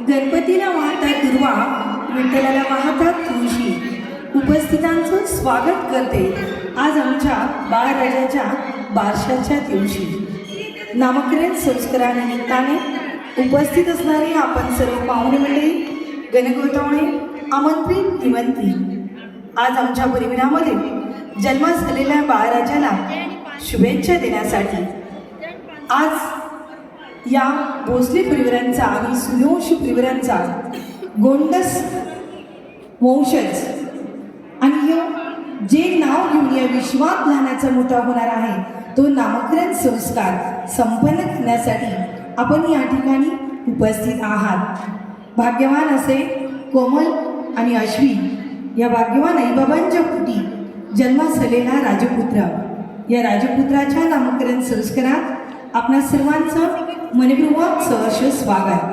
गणपतीला वाहतात दुर्वा विठ्ठलाला वाहतात तुळशी. उपस्थितांचं स्वागत करते आज आमच्या बाळराजाच्या बारशाच्या दिवशी. नामकरण संस्कारानिमित्ताने उपस्थित असणारे आपण सर्व पाहुणे मंडळी गणगोतावणे आमंत्रित निमंत्री आज आमच्या परिवारामध्ये जन्म झालेल्या बाळराजाला शुभेच्छा देण्यासाठी आज या भोसले परिवारांचा आणि सूर्यवंशी परिवारांचा गोंडस वंशज. आणि जे नाव घेऊन या विश्वात लहानाचा मोठा होणार आहे तो नामकरण संस्कार संपन्न करण्यासाठी आपण या ठिकाणी उपस्थित आहात. भाग्यवान असे कोमल आणि अश्वी या भाग्यवान आईबाबांच्या पोटी जन्मास आलेला राजपुत्र. या राजपुत्राच्या नामकरण संस्कारात आपल्या सर्वांचं मनपूर्वक सहर्ष स्वागत.